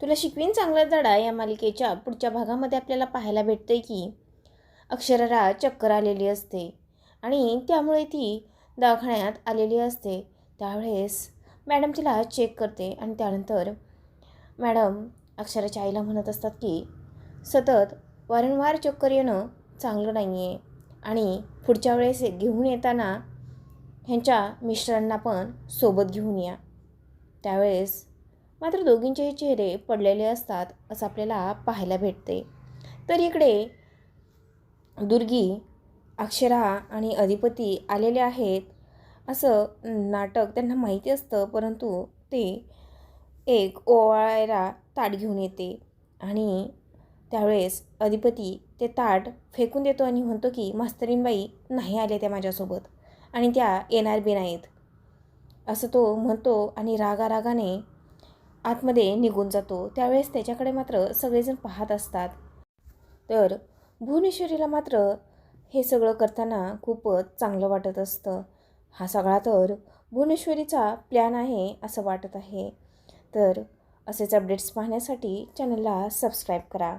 तुला शिकवीन चांगला धडा या मालिकेच्या पुढच्या भागामध्ये आपल्याला पाहायला भेटते की. अक्षराला चक्कर आलेली असते आणि त्यामुळे ती दवाखान्यात आलेली असते. त्यावेळेस मॅडम तिला चेक करते आणि त्यानंतर मॅडम अक्षराच्या आईला म्हणत असतात की सतत वारंवार चक्कर येणं चांगलं नाही आहे आणि पुढच्या वेळेस घेऊन येताना ह्यांच्या मिस्टरांना पण सोबत घेऊन या. त्यावेळेस मात्र दोघींचेही चेहरे पडलेले असतात असं आपल्याला पाहायला भेटते. तर इकडे दुर्गी अक्षरा आणि अधिपती आलेले आहेत असं नाटक त्यांना माहिती असतं परंतु ते एक ओवाळायला ताट घेऊन येते आणि त्यावेळेस अधिपती ते ताट फेकून देतो आणि म्हणतो की मास्तरीनबाई नाही आल्या त्या माझ्यासोबत आणि त्या येणार बी नाहीत. असं तो म्हणतो आणि रागारागाने आतमध्ये निघून जातो. त्यावेळेस त्याच्याकडे मात्र सगळेजण पाहत असतात. तर भुवनेश्वरीला मात्र हे सगळं करताना खूपच चांगलं वाटत असतं. हा सगळा तर भुवनेश्वरीचा प्लॅन आहे असं वाटत आहे. तर असेच अपडेट्स पाहण्यासाठी चॅनलला सबस्क्राईब करा.